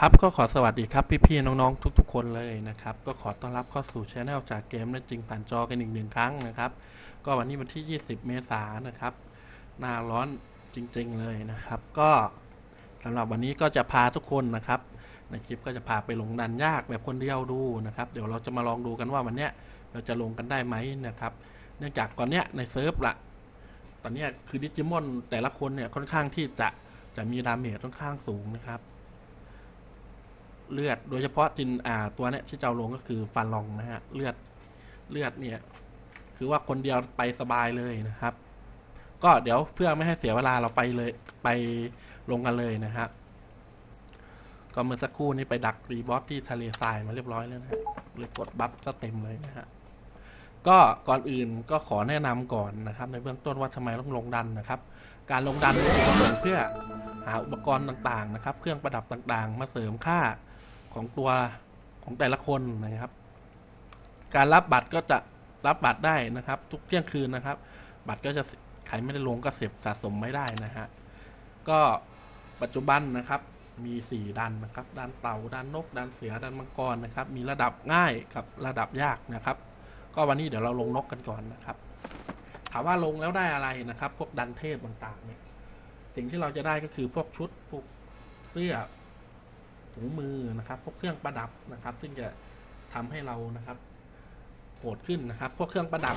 ครับก็ขอสวัสดีครับพี่ๆน้องๆทุก ๆ คนเลยนะครับ ก็ขอต้อนรับเข้าสู่ช anel จากเกมและจริงผ่านจอกันอีกหนึ่งครั้งนะครับ ก็วันนี้วันที่ 20 เมษายนนะครับหน้าร้อนจริง ๆเลยนะครับ ก็สำหรับวันนี้ก็จะพาทุกคนนะครับ ในคลิปก็จะพาไปลงดันยากแบบคนเดียวดูนะครับ เดี๋ยวเราจะมาลองดูกันว่าวันเนี้ยเราจะลงกันได้ไหมนะครับ เนื่องจากตอนเนี้ยในเซิร์ฟละตอนเนี้ยคือดิจิมอนแต่ละคนเนี่ยค่อนข้างที่จะจะมีดาเมจค่อนข้างสูงนะครับ เลือด โดยเฉพาะจินอ่าตัวเนี้ยที่เจ้าลงก็คือฟันลองนะฮะเลือดเลือดเนี่ย คือว่าคนเดียวไปสบายเลยนะครับ ก็เดี๋ยวเพื่อไม่ให้เสียเวลาเราไปเลยไปลงกันเลยนะครับก็เมื่อสักครู่นี้ไปดักรีบอสที่ทะเลทรายมาเรียบร้อยแล้วนะฮะเลยกดบัฟซะเต็มเลยนะฮะก็ก่อนอื่นก็ขอแนะนำก่อนนะครับ ในเบื้องต้นว่าทำไมต้องลงดันนะครับ การลงดันเพื่อหาอุปกรณ์ต่างๆนะครับ เครื่องประดับต่างๆ มาเสริมค่า ของตัวของแต่ละคนนะครับ การรับบัตรก็จะรับบัตรได้นะครับ ทุกเที่ยงคืนนะครับ บัตรก็จะใครไม่ได้ลงก็เสียบสะสมไม่ได้นะฮะก็ปัจจุบันนะครับมีสี่ดันนะครับดันเต่าดันนกดันเสือดันมังกรนะครับ มีระดับง่ายกับระดับยากนะครับ ก็วันนี้เดี๋ยวเราลงนกกันก่อนนะครับ ถามว่าลงแล้วได้อะไรนะครับ พวกดันเทพต่างๆเนี่ยสิ่งที่เราจะได้ก็คือพวกชุดพวกเสื้อ ถุงมือนะครับ พวกเครื่องประดับนะครับ ซึ่งจะทำให้เรานะครับโหดขึ้นนะครับ พวกเครื่องประดับ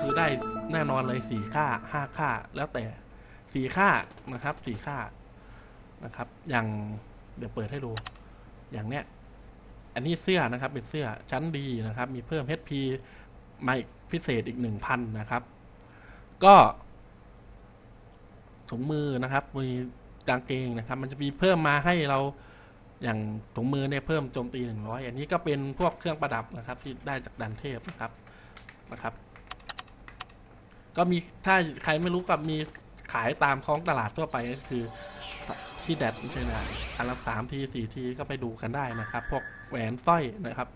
คือได้แน่นอนเลยสี่ค่าห้าค่า แล้วแต่สี่ค่านะครับสี่ค่านะครับ อย่างเดี๋ยวเปิดให้ดู อย่างเนี้ย อันนี้เสื้อนะครับ เป็นเสื้อชั้นดีนะครับ มีเพิ่ม HP มาอีกพิเศษอีกหนึ่งพันนะครับ ก็ถุงมือนะครับ มีกางเกงนะครับ มันจะมีเพิ่มมาให้เรา อย่างถุงมือเนี่ยเพิ่มโจมตีหนึ่งร้อยอันนี้ก็เป็นพวกเครื่องประดับนะครับ ที่ได้จากดันเทพนะครับนะครับ ก็มีถ้าใครไม่รู้ก็มีขายตามท้องตลาดทั่วไปก็คือที่แดดใช่ไหมอันละสามทีสี่ทีก็ไปดูกันได้นะครับ พวกแหวนสร้อยนะครับ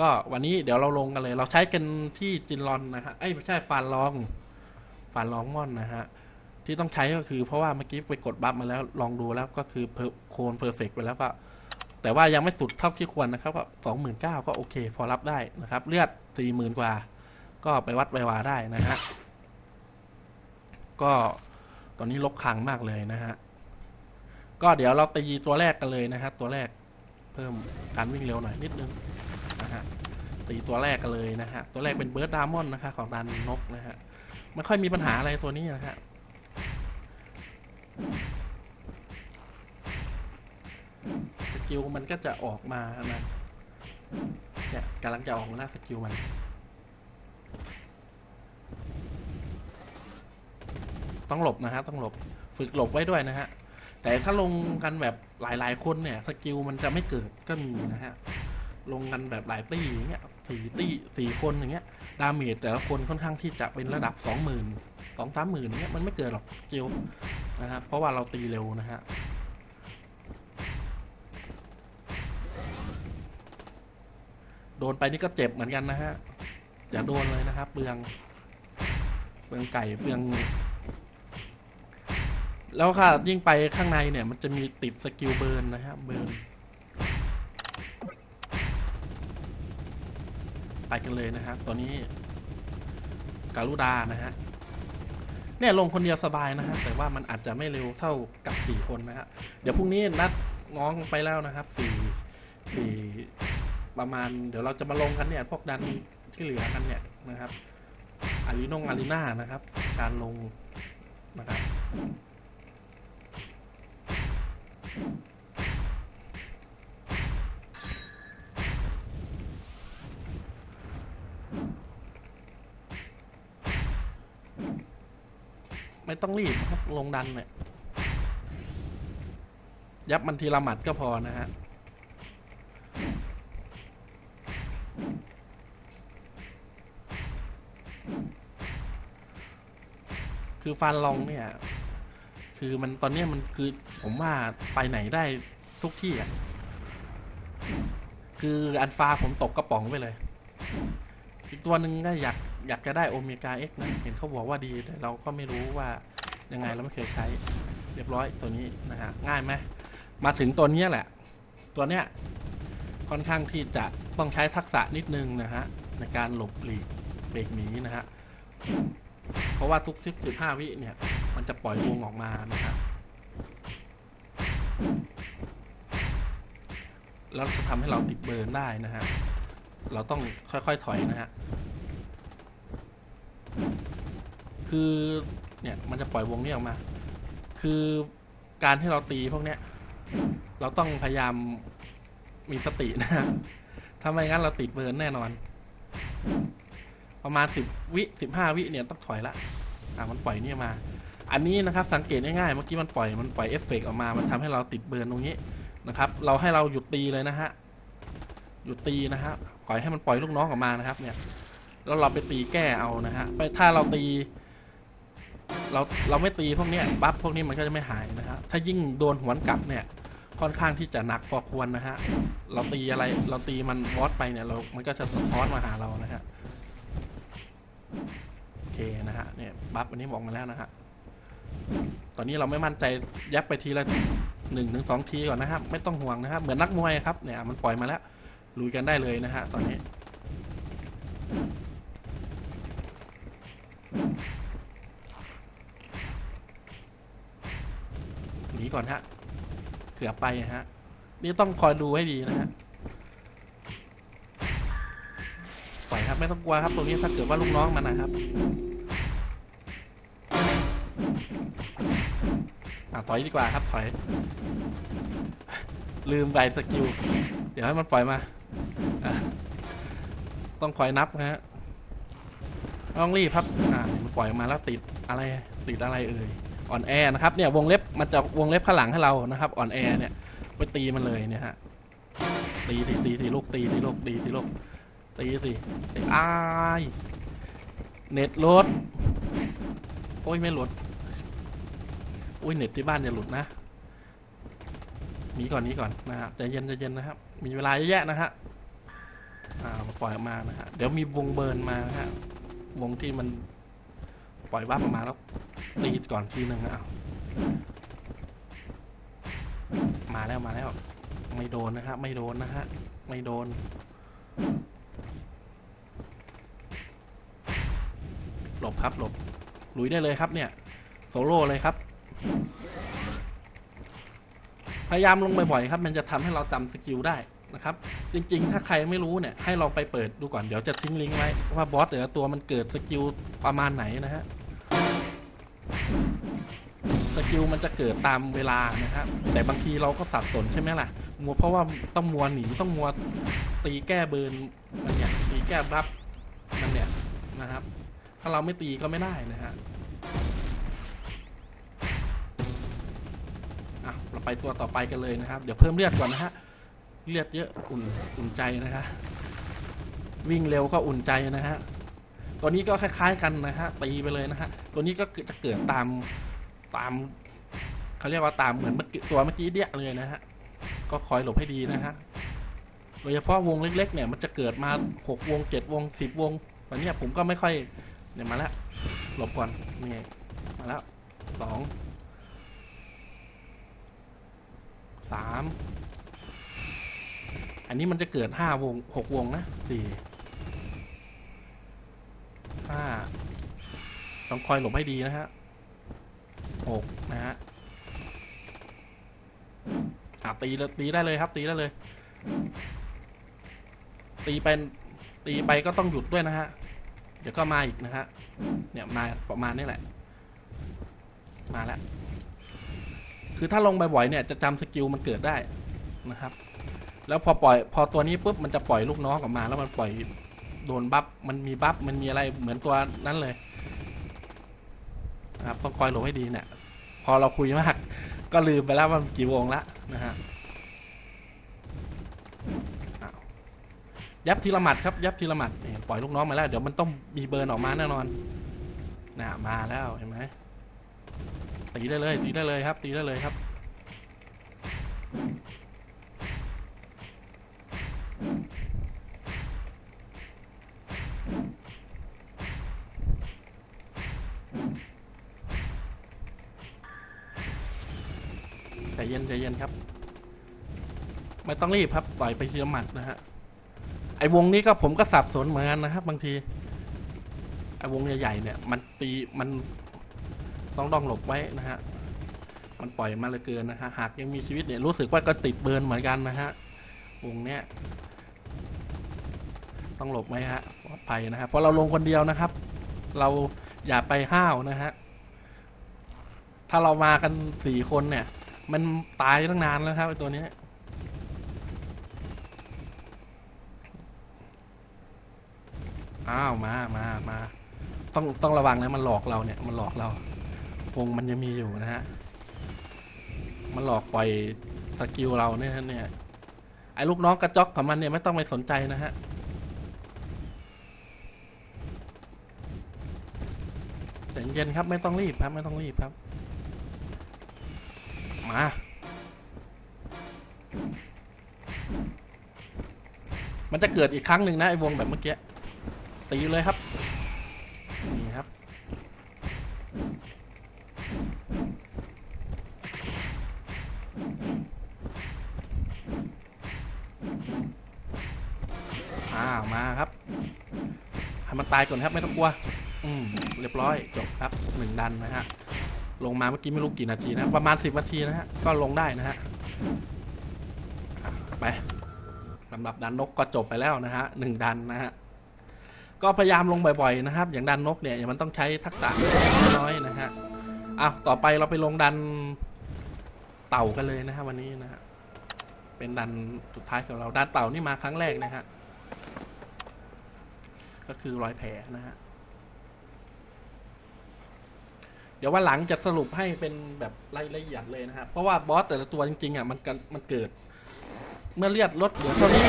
ก็วันนี้เดี๋ยวเราลงกันเลย เราใช้กันที่จินรอนนะฮะเอ้ยไม่ใช่ฟานลองฟานลองม่อนนะฮะ ที่ต้องใช้ก็คือเพราะว่าเมื่อกี้ไปกดบัฟมาแล้วลองดูแล้วก็คือโคนเพอร์เฟกไปแล้วก็ แต่ว่ายังไม่สุดเท่าที่ควรนะครับก็สองหมื่นเก้าก็โอเค พอรับได้นะครับ เลือดสี่หมื่นกว่า ก็ไปวัดไปวาได้นะฮะก็ตอนนี้ลกคังมากเลยนะฮะก็เดี๋ยวเราตีตัวแรกกันเลยนะฮะตัวแรกเพิ่มการวิ่งเร็วหน่อยนิดนึงนะฮะตีตัวแรกกันเลยนะฮะตัวแรกเป็นเบิร์ดดามอนนะคะของดันนกนะฮะไม่ค่อยมีปัญหาอะไรตัวนี้นะฮะ สกิลมันก็จะออกมานะเนี่ยกำลังจะออกมาแล้วสกิลมันต้องหลบนะฮะต้องหลบฝึกหลบไว้ด้วยนะฮะ แต่ถ้าลงกันแบบหลายๆคนเนี่ย สกิลมันจะไม่เกิดก็มีนะฮะ ลงกันแบบหลายตี้อย่างเงี้ยสี่ตี้สี่คนอย่างเงี้ย ดาเมจแต่ละคนค่อนข้างที่จะเป็นระดับสองหมื่น สองสามหมื่นเงี้ยมันไม่เกิดหรอกสกิลนะฮะเพราะว่าเราตีเร็วนะฮะโดนไปนี่ก็เจ็บเหมือนกันนะฮะอย่าโดนเลยนะครับเปลืองเปลืองไก่เปลือง แล้วค่ะยิ่งไปข้างในเนี่ย มันจะมีติดสกิลเบิร์นนะฮะเบิร์นไปกันเลยนะฮะตัวนี้ การุดานะฮะ เนี่ยลงคนเดียวสบายนะฮะแต่ว่ามันอาจจะไม่เร็วเท่ากับสี่คนนะฮะเดี๋ยวพรุ่งนี้นัดน้องไปแล้วนะครับสี่สี่ประมาณ เดี๋ยวเราจะมาลงกันเนี่ยพวกดันที่เหลือกันเนี่ยนะครับอารีนงอารีนานะครับ การลงนะครับ ไม่ต้องรีบลงดันเนี่ยยับมันทีละหมัดก็พอนะฮะคือฟันลองเนี่ย คือมันตอนนี้มันคือผมว่าไปไหนได้ทุกที่อะคืออันฟาผมตกกระป๋องไปเลย อีกตัวหนึ่งก็อยาก อยากจะได้โอเมก้าเอ็กนะ เห็นเขาบอกว่าดี แต่เราก็ไม่รู้ว่ายังไงเราไม่เคยใช้ เรียบร้อยตัวนี้นะฮะ ง่ายไหม มาถึงตัวนี้แหละ ตัวเนี้ยค่อนข้างที่จะต้องใช้ทักษะนิดนึงนะฮะ ในการหลบหลีกเบรกหนีนะฮะ เพราะว่าทุกสิบสิบห้าวิเนี่ย มันจะปล่อยวงออกมานะฮะแล้วจะทำให้เราติดเบิร์นได้นะฮะ เราต้องค่อยๆถอยนะฮะ คือเนี่ยมันจะปล่อยวงนี้ออกมา คือการที่เราตีพวกเนี้ย เราต้องพยายามมีสตินะถ้าไม่งั้นเราติดเบิร์นแน่นอน ประมาณสิบวิสิบห้าวิเนี่ยต้องถอยละอะมันปล่อยเนี่ยมา อันนี้นะครับสังเกตง่ายๆเมื่อกี้มันปล่อยมันปล่อยเอฟเฟกออกมา มันทำให้เราติดเบิร์นตรงนี้นะครับ เราให้เราหยุดตีเลยนะฮะหยุดตีนะฮะปล่อยให้มันปล่อยลูกน้องออกมานะครับ เนี่ยแล้วเราไปตีแก้เอานะฮะไปถ้าเราตี เราเราไม่ตีพวกนี้บัฟพวกนี้มันก็จะไม่หายนะฮะถ้ายิ่งโดนหวนกลับเนี่ยค่อนข้างที่จะหนักพอควรนะฮะเราตีอะไรเราตีมันวอดไปเนี่ยเรา มันก็จะสะท้อนมาหาเรานะฮะโอเคนะฮะเนี่ยบัฟอันนี้บอกมาแล้วนะฮะตอนนี้เราไม่มั่นใจยับไปทีละหนึ่งถึงสองทีก่อนนะครับไม่ต้องห่วงนะครับเหมือนนักมวยครับเนี่ยมันปล่อยมาแล้วลุยกันได้เลยนะฮะตอนนี้ หนีก่อนฮะเกือบไปฮะ นี่ต้องคอยดูให้ดีนะฮะปล่อยครับไม่ต้องกลัวครับตรงนี้ถ้าเกิดว่าลูกน้องมันนะครับอะถอยดีกว่าครับถอย ลืมไปสกิลเดี๋ยวให้มันปล่อยมาต้องคอยนับนะฮะต้องรีบครับอ่ามันปล่อยออกมาแล้วติดอะไรติดอะไรเอ่ย อ่อนแอนะครับเนี่ยวงเล็บมันจะวงเล็บข้างหลังให้เรานะครับอ่อนแอเนี่ยไปตีมันเลยเนี่ยฮะตีตีตีตีลูกตีตีลูกตีตีลูกตีสิตีอ้ายเน็ตลดโอ้ยไม่หลุดโอ้ยเน็ตที่บ้านจะหลุดนะหนีก่อนหนี้ก่อนนะฮะใจเย็นใจเย็นนะครับ มีเวลาเยอะแยะนะฮะอ่ามาปล่อยออกมานะฮะเดี๋ยวมีวงเบิร์นมานะฮะวงที่มันปล่อยบ้าออกมาแล้ว ตีก่อนทีหนึ่งอะมาแล้วมาแล้ว ไม่โดนนะครับไม่โดนนะฮะไม่โดน หลบครับหลบลุยได้เลยครับเนี่ย โซโล่เลยครับ พยายามลงบ่อยๆครับ มันจะทำให้เราจำสกิลได้นะครับ จริง ๆ ถ้าใครไม่รู้เนี่ย ให้เราไปเปิดดูก่อนเดี๋ยวจะทิ้งลิงก์ไว้ว่าบอสแต่ละตัวมันเกิดสกิลประมาณไหนนะฮะ กิลมันจะเกิดตามเวลานะครับแต่บางทีเราก็สับสนใช่ไหมล่ะ มัวเพราะว่าต้องมัวหนีต้องมัวตีแก้เบิร์นมันเนี่ยตีแก้บัฟมันเนี่ยนะครับ ถ้าเราไม่ตีก็ไม่ได้นะฮะอะเราไปตัวต่อไปกันเลยนะครับ เดี๋ยวเพิ่มเลือดก่อนนะฮะเลือดเยอะอุ่นอุ่นใจนะฮะวิ่งเร็วก็อุ่นใจนะฮะตัวนี้ก็คล้าย ๆ กันนะฮะตีไปเลยนะฮะตัวนี้ก็จะเกิดตามตาม เขาเรียกว่าตามเหมือนเมื่อกี้ตัวเมื่อกี้เดียเลยนะฮะ ก็คอยหลบให้ดีนะฮะ โดยเฉพาะวงเล็กๆเนี่ยมันจะเกิดมาหกวงเจ็ดวงสิบวงตอนนี้ผมก็ไม่ค่อยเนี่ยมาแล้วหลบก่อนนี่มาแล้วสองสามอันนี้มันจะเกิดห้าวงหกวงนะสี่ห้าต้องคอยหลบให้ดีนะฮะหกนะฮะ อะตีเลยตีได้เลยครับ ตีได้เลย ตีเป็นตีไปก็ต้องหยุดด้วยนะฮะ เดี๋ยวก็มาอีกนะฮะ เนี่ยมาประมาณนี้แหละ มาแล้ว คือถ้าลงบ่อยๆเนี่ยจะจำสกิลมันเกิดได้นะครับ แล้วพอปล่อย พอตัวนี้ปุ๊บมันจะปล่อยลูกน้องออกมา แล้วมันปล่อยโดนบัฟ มันมีบัฟ มันมีอะไรเหมือนตัวนั้นเลย ครับต้องคอยหลบให้ดีเนี่ย พอเราคุยมาก ก็ลืมไปแล้วว่ามันกี่วงละนะฮะยับทีละหมัดครับ ยับทีละหมัดปล่อยลูกน้องมาแล้ว เดี๋ยวมันต้องมีเบิร์นออกมาแน่นอนนะมาแล้วเห็นไหมตีได้เลย ตีได้เลยครับ ตีได้เลยครับ ใจเย็นใจเย็นครับ ไม่ ต้องรีบครับต่อยไปทีละหมัดนะฮะไอ้วงนี้ก็ผมก็สับสนเหมือนกันนะครับ บางทีไอ้วงใหญ่ๆเนี่ย มันตีมันต้องต้องหลบไว้นะฮะมันปล่อยมาเลยเกินนะฮะหากยังมีชีวิตเนี่ยรู้สึกว่าก็ติดเบิร์นเหมือนกันนะฮะวงเนี้ยต้องหลบไหมฮะปลอดภัยนะฮะเพราะเราลงคนเดียวนะครับ เราอย่าไปห้าวนะฮะถ้าเรามากันสี่คนเนี่ย มันตายตั้งนานแล้วครับไอ้ตัวนี้ อ้าวมามามาต้องต้องระวังนะมันหลอกเราเนี่ยมันหลอกเราวงมันยังมีอยู่นะฮะมันหลอกปล่อยสกิลเราเนี่ยเนี่ยไอ้ลูกน้องกระจอกของมันเนี่ยไม่ต้องไปสนใจนะฮะเย็นครับไม่ต้องรีบครับไม่ต้องรีบครับ มามันจะเกิดอีกครั้งหนึ่งนะไอ้วงแบบเมื่อกี้ ตีเลยครับ นี่ครับอ้ามาครับให้มันตายก่อนครับ ไม่ต้องกลัว อืม เรียบร้อย จบครับหนึ่งดันนะฮะ ลงมาเมื่อกี้ไม่รู้กี่นาทีนะ ประมาณสิบนาทีนะฮะ ก็ลงได้นะฮะอะไปสำหรับดันนกก็จบไปแล้วนะฮะหนึ่งดันนะฮะ ก็พยายามลงบ่อยๆนะครับ อย่างดันนกเนี่ยมันต้องใช้ทักษะน้อยๆนะฮะอ้าวต่อไปเราไปลงดันเต่ากันเลยนะฮะวันนี้นะฮะเป็นดันสุดท้ายของเราดันเต่านี่มาครั้งแรกนะฮะก็คือรอยแผลนะฮะเดี๋ยววันหลังจะสรุปให้เป็นแบบรายละเอียดเลยนะครับเพราะว่าบอสแต่ละตัวจริงๆอะมันกันมันเกิด เมื่อเลือดลดเหลือเท่านี้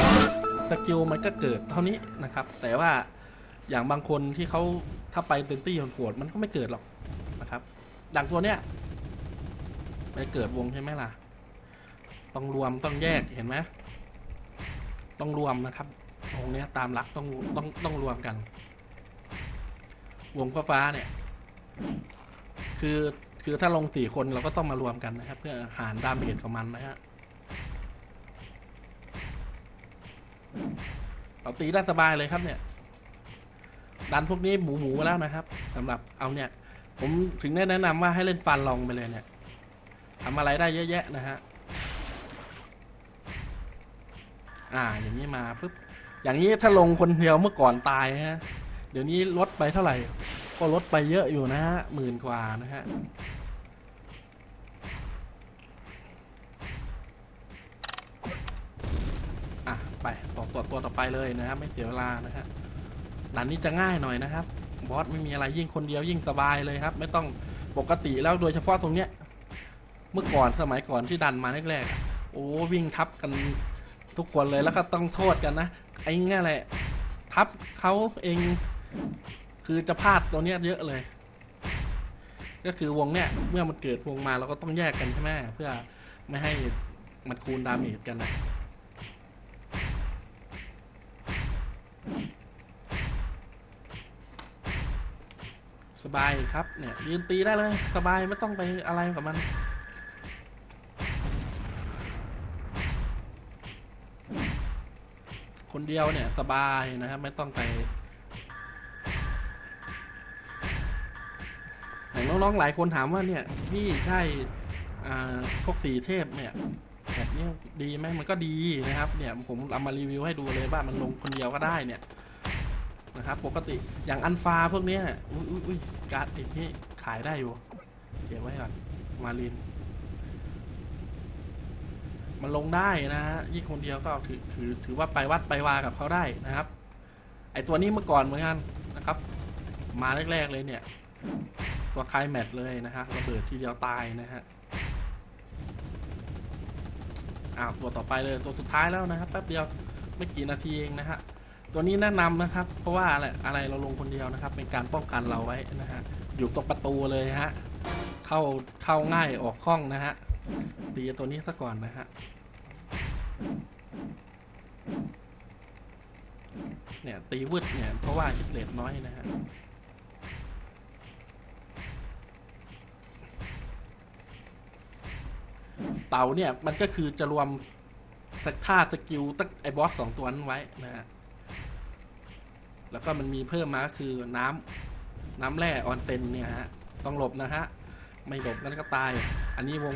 สกิลมันก็เกิดเท่านี้นะครับ แต่ว่า อย่างบางคนที่เขาถ้าไปเต็มที่คนโกรธมันก็ไม่เกิดหรอกนะครับดังตัวเนี้ยไม่เกิดวงใช่ไหมล่ะ ต้องรวมต้องแยกเห็นไหมต้องรวมนะครับวงเนี้ยตามหลักต้องต้องต้องรวมกัน วงฟ้าๆเนี่ย คือคือถ้าลงสี่คนเราก็ต้องมารวมกันนะครับ เพื่อหารดาเมจของมันนะฮะเราตีได้สบายเลยครับเนี่ย ดันพวกนี้หมูหมูมาแล้วนะครับสำหรับเอาเนี่ย ผมถึงได้แนะนำว่าให้เล่นฟันลองไปเลยเนี่ยทำอะไรได้เยอะแยะนะฮะอ่าอย่างนี้มาปุ๊บอย่างนี้ถ้าลงคนเดียวเมื่อก่อนตายฮะเดี๋ยวนี้ลดไปเท่าไหร่ ก็ลดไปเยอะอยู่นะฮะหมื่นกว่านะฮะอะไปต่อตัวตัวต่อไปเลยนะครับไม่เสียเวลานะฮะ ด่านนี้จะง่ายหน่อยนะครับ บอสไม่มีอะไรยิ่งคนเดียวยิ่งสบายเลยครับ ไม่ต้องปกติแล้วโดยเฉพาะตรงเนี้ย เมื่อก่อนสมัยก่อนที่ดันมาแรกๆโอ้วิ่งทับกันทุกคนเลยแล้วก็ต้องโทษกันนะไอ้เงี้ยแหละ ทับเขาเองคือจะพลาดตัวเนี้ยเยอะเลย ก็คือวงเนี้ยเมื่อมันเกิดวงมาเราก็ต้องแยกกันใช่ไหมเพื่อไม่ให้มันคูณดาเมจกันนะ สบายครับเนี่ยยืนตีได้เลย สบายไม่ต้องไปอะไรกับมันคนเดียวเนี่ยสบายนะครับ ไม่ต้องไปอย่างน้องๆหลายคนถามว่าเนี่ยพี่ใช่พวกสีเทพเนี่ยแบบนี้ดีไหมมันก็ดีนะครับ เนี่ยผมเอามารีวิวให้ดูเลยว่ามันลงคนเดียวก็ได้เนี่ย นะครับ ปกติอย่างอันฟาพวกเนี้ยอุ้ยอุ้ยอุ้ยการ์ดอีกที่ขายได้อยู่เก็บไว้ก่อนมาลิน มันลงได้นะฮะยิ่งคนเดียวก็ถือถือถือว่าไปวัดไปวากับเขาได้นะครับ ไอตัวนี้เมื่อก่อนเหมือนกันนะครับ มาแรก ๆ เลยเนี่ย ตัวคลายแมทเลยนะฮะระเบิดทีเดียวตายนะฮะอ้าวตัวต่อไปเลยตัวสุดท้ายแล้วนะครับแป๊บเดียวไม่กี่นาทีเองนะฮะ ตัวนี้แนะนำนะครับ เพราะว่าอะไรอะไรเราลงคนเดียวนะครับ เป็นการป้องกันเราไว้นะฮะอยู่ตรงประตูเลยฮะเข้าเข้าง่ายออกคล่องนะฮะตีตัวนี้ซะก่อนนะฮะเนี่ยตีวืดเนี่ยเพราะว่าฮิตเลทน้อยนะฮะเต่าเนี่ยมันก็คือจะรวมสักท่าสกิลตั้งไอ้บอสสองตัวนั้นไว้นะฮะ แล้วก็มันมีเพิ่มมาคือน้ำน้ำแร่ออนเซนเนี่ยฮะต้องหลบนะฮะไม่หลบนั่นก็ตาย อันนี้วง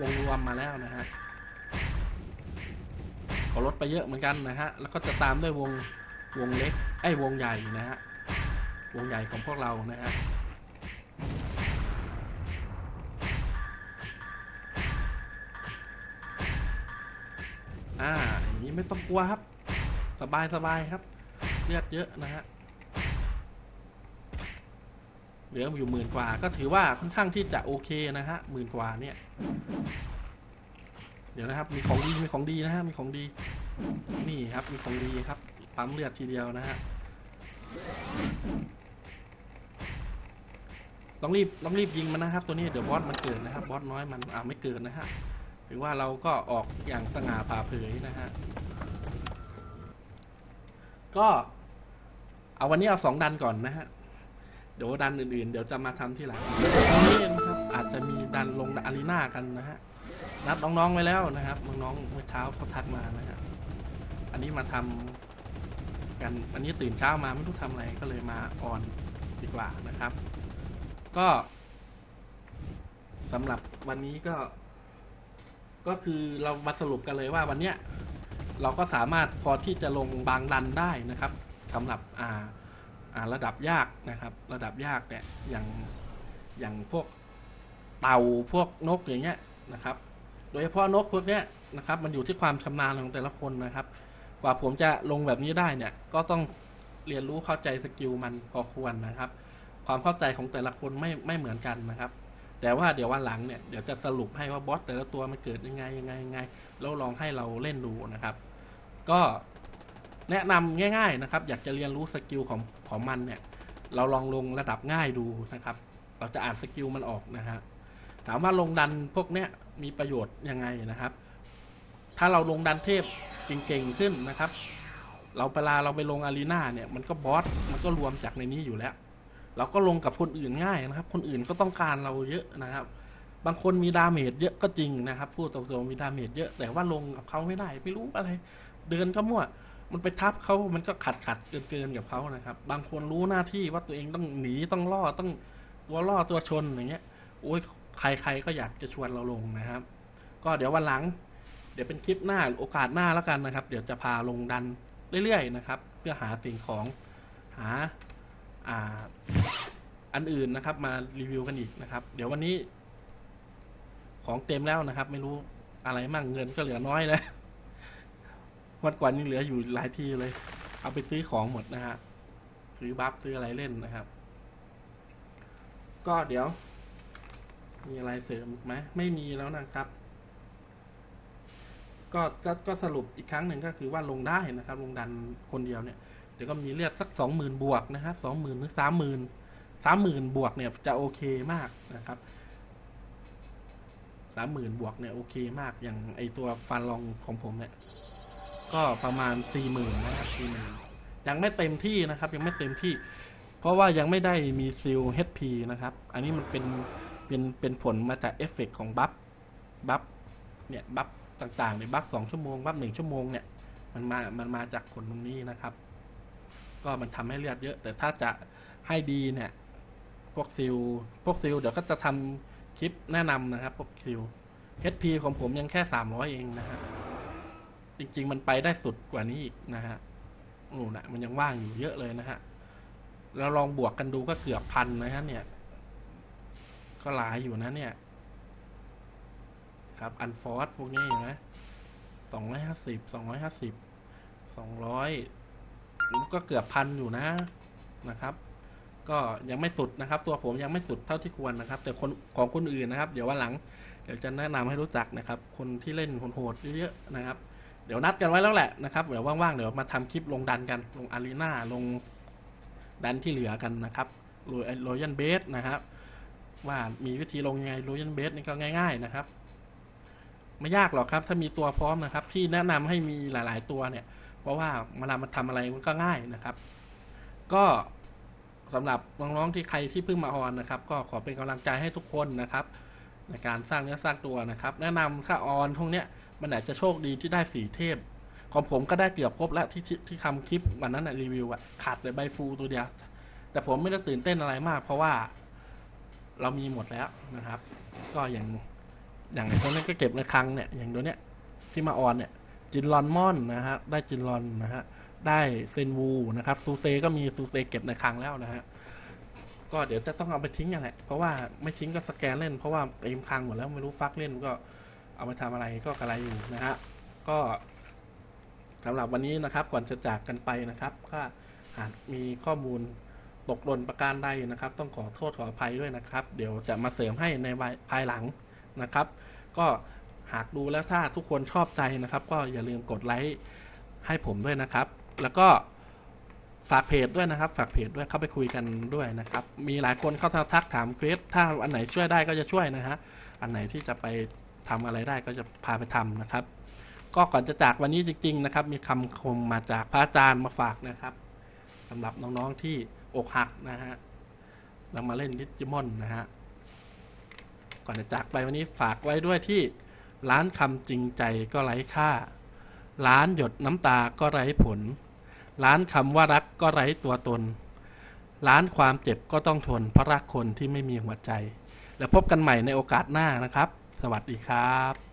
วงรวมมาแล้วนะฮะก็ลดไปเยอะเหมือนกันนะฮะแล้วก็จะตามด้วยวงวงเล็กไอ้วงใหญ่นะฮะวงใหญ่ของพวกเรานะฮะอ่าอย่างนี้ไม่ต้องกลัวครับ สบายสบายครับ ลือดเยอะนะฮะเหลืออยู่หมื่นกว่าก็ถือว่าค่อนข้างที่จะโอเคนะฮะหมื่นกว่าเนี่ยเดี๋ยวนะครับมีของดีมีของดีนะฮะมีของดีนี่ครับมีของดีครับปั๊มเลือดทีเดียวนะฮะต้องรีบต้องรีบยิงมันนะครับตัวนี้เดี๋ยวบอสมันเกิดนะครับบอสน้อยมันอ่าไม่เกิดนะฮะถือว่าเราก็ออกอย่างสง่าผ่าเผยนะฮะก็ เอาวันนี้เอาสองดันก่อนนะฮะ เดี๋ยวดันอื่นๆ เดี๋ยวจะมาทำที่หลังวันนี้นะครับ อาจจะมีดันลงอารีนากันนะฮะ นัดน้องๆไว้แล้วนะครับ น้องๆเมื่อเช้าเขาทักมานะฮะ อันนี้มาทำกันอันนี้ตื่นเช้ามาไม่รู้ทำอะไรก็เลยมาออนดีกว่านะครับ ก็สำหรับวันนี้ก็ ก็คือเรามาสรุปกันเลยว่าวันเนี้ยเราก็สามารถพอที่จะลงบางดันได้นะครับ สำหรับอ่าระดับยากนะครับ ระดับยากเนี่ยอย่างอย่างพวกเต่าพวกนกอย่างเงี้ยนะครับ โดยเฉพาะนกพวกเนี้ยนะครับ มันอยู่ที่ความชำนาญของแต่ละคนนะครับ กว่าผมจะลงแบบนี้ได้เนี่ย ก็ต้องเรียนรู้เข้าใจสกิลมันพอควรนะครับ ความเข้าใจของแต่ละคนไม่ไม่เหมือนกันนะครับ แต่ว่าเดี๋ยววันหลังเนี่ยเดี๋ยวจะสรุปให้ว่าบอสแต่ละตัวมันเกิดยังไงยังไงยังไงแล้วลองให้เราเล่นดูนะครับ ก็ แนะนำง่าย ๆนะครับ อยากจะเรียนรู้สกิลของของมันเนี่ย เราลองลงระดับง่ายดูนะครับ เราจะอ่านสกิลมันออกนะฮะถามว่าลงดันพวกเนี้ยมีประโยชน์ยังไงนะครับ ถ้าเราลงดันเทพเก่งๆขึ้นนะครับ เราเวลาเราไปลงอารีนาเนี่ยมันก็บอสมันก็รวมจากในนี้อยู่แล้ว เราก็ลงกับคนอื่นง่ายนะครับ คนอื่นก็ต้องการเราเยอะนะครับ บางคนมีดาเมจเยอะก็จริงนะครับพูดตรงๆมีดาเมจเยอะแต่ว่าลงกับเขาไม่ได้ไม่รู้อะไร เดินก็มั่ว มันไปทับเขามันก็ขัดขัดเกินเกินกับเขานะครับ บางคนรู้หน้าที่ว่าตัวเองต้องหนีต้องล่อต้องตัวล่อตัวชนอย่างเงี้ยโอ้ยใครๆก็อยากจะชวนเราลงนะครับ ก็เดี๋ยววันหลัง เดี๋ยวเป็นคลิปหน้าโอกาสหน้าแล้วกันนะครับ เดี๋ยวจะพาลงดันเรื่อยๆนะครับ เพื่อหาสิ่งของหาอ่าอันอื่นนะครับ มารีวิวกันอีกนะครับ เดี๋ยววันนี้ ของเต็มแล้วนะครับ ไม่รู้อะไรมั่งเงินก็เหลือน้อยแล้ว วันก่อนยังเหลืออยู่หลายที่เลย เอาไปซื้อของหมดนะฮะซื้อบัฟซื้ออะไรเล่นนะครับ ก็เดี๋ยว มีอะไรเสริมไหมไม่มีแล้วนะครับ ก็ก็ก็สรุปอีกครั้งหนึ่งก็คือว่าลงได้นะครับ ลงดันคนเดียวเนี่ยเดี๋ยวก็มีเลือดสักสองหมื่นบวกนะครับสองหมื่นหรือสามหมื่นสามหมื่นบวกเนี่ยจะโอเคมากนะครับสามหมื่นบวกเนี่ยโอเคมากอย่างไอตัวฟันลองของผมเนี่ย ก็ประมาณสี่หมื่นนะครับสี่หมื่นยังไม่เต็มที่นะครับ ยังไม่เต็มที่ เพราะว่ายังไม่ได้มีซิล HP นะครับ อันนี้มันเป็นเป็นเป็นผลมาจากเอฟเฟกต์ของบัฟบัฟเนี่ยบัฟต่างๆเนี่ยบัฟสองชั่วโมงบัฟหนึ่งชั่วโมงเนี่ยมันมา มันมาจากผลตรงนี้นะครับ ก็มันทำให้เลือดเยอะ แต่ถ้าจะให้ดีเนี่ย พวกซิล พวกซิล เดี๋ยวก็จะทำคลิปแนะนำนะครับ พวกซิล HP ของผมยังแค่สามร้อยเองนะฮะ จริง ๆ มันไปได้สุดกว่านี้อีกนะฮะโอ้นะมันยังว่างอยู่เยอะเลยนะฮะเราลองบวกกันดูก็เกือบพันนะฮะเนี่ย ก็หลายอยู่นะเนี่ย ครับอันฟอร์สพวกนี้เห็นไหมสองร้อยห้าสิบสองร้อยห้าสิบสองร้อยก็เกือบพันอยู่นะนะครับ ก็ยังไม่สุดนะครับ ตัวผมยังไม่สุดเท่าที่ควรนะครับ แต่คนของคนอื่นนะครับ เดี๋ยววันหลัง เดี๋ยวจะแนะนำให้รู้จักนะครับ คนที่เล่นโหดๆเยอะๆนะครับ เดี๋ยวนัดกันไว้แล้วแหละนะครับเดี๋ยวว่างๆเดี๋ยวมาทำคลิปลงดันกันลงอารีนาลงดันที่เหลือกันนะครับโรยันเบสนะครับ ว่ามีวิธีลงยังไงโรยันเบสนี่ก็ง่าย ๆนะครับ ไม่ยากหรอกครับ ถ้ามีตัวพร้อมนะครับ ที่แนะนำให้มีหลาย ๆ ตัวเนี่ย เพราะว่าเวลามันทำอะไรมันก็ง่ายนะครับ ก็สำหรับน้องๆที่ใครที่เพิ่งมาออนนะครับ ก็ขอเป็นกำลังใจให้ทุกคนนะครับ ในการสร้างเนื้อสร้างตัวนะครับ แนะนำถ้าออนพวกเนี้ย มันอาจจะโชคดีที่ได้สีเทพ ของผมก็ได้เกือบครบแล้วที่ที่ที่ทำคลิปวันนั้นอะรีวิวอะขาดแต่ใบฟูตัวเดียว แต่ผมไม่ได้ตื่นเต้นอะไรมาก เพราะว่าเรามีหมดแล้วนะครับ ก็อย่างอย่างไอ้พวกนี้ก็เก็บในคลังเนี่ยอย่างตัวเนี้ยที่มาออนเนี่ยจินลอนมอนนะฮะได้จินลอนนะฮะได้เซนวูนะครับซูเซก็มีซูเซเก็บในคลังแล้วนะฮะก็เดี๋ยวจะต้องเอาไปทิ้งอย่างแหละเพราะว่าไม่ทิ้งก็สแกนเล่น เพราะว่าเต็มคลังหมดแล้วไม่รู้ฟักเล่นก็ เอาไปทำอะไรก็กระไรอยู่นะฮะก็สำหรับวันนี้นะครับก่อนจะจากกันไปนะครับก็หากมีข้อมูลตกหล่นประการใดนะครับ ต้องขอโทษขออภัยด้วยนะครับ เดี๋ยวจะมาเสริมให้ในภายหลังนะครับ ก็หากดูแล้วถ้าทุกคนชอบใจนะครับ ก็อย่าลืมกดไลค์ให้ผมด้วยนะครับ แล้วก็ฝากเพจด้วยนะครับ ฝากเพจด้วยเข้าไปคุยกันด้วยนะครับ มีหลายคนเข้าทักถามเควสถ้าอันไหนช่วยได้ก็จะช่วยนะฮะอันไหนที่จะไป ทำอะไรได้ก็จะพาไปทำนะครับ ก็ก่อนจะจากวันนี้จริง ๆ นะครับ มีคำคมมาจากพระอาจารย์มาฝากนะครับสำหรับน้องๆที่อกหักนะฮะแล้วมาเล่นดิจิมอนนะฮะก่อนจะจากไปวันนี้ฝากไว้ด้วยที่ล้านคำจริงใจก็ไร้ค่าล้านหยดน้ำตาก็ไร้ผลล้านคำว่ารักก็ไร้ตัวตนล้านความเจ็บก็ต้องทนเพราะรักคนที่ไม่มีหัวใจ แล้วพบกันใหม่ในโอกาสหน้านะครับ สวัสดีครับ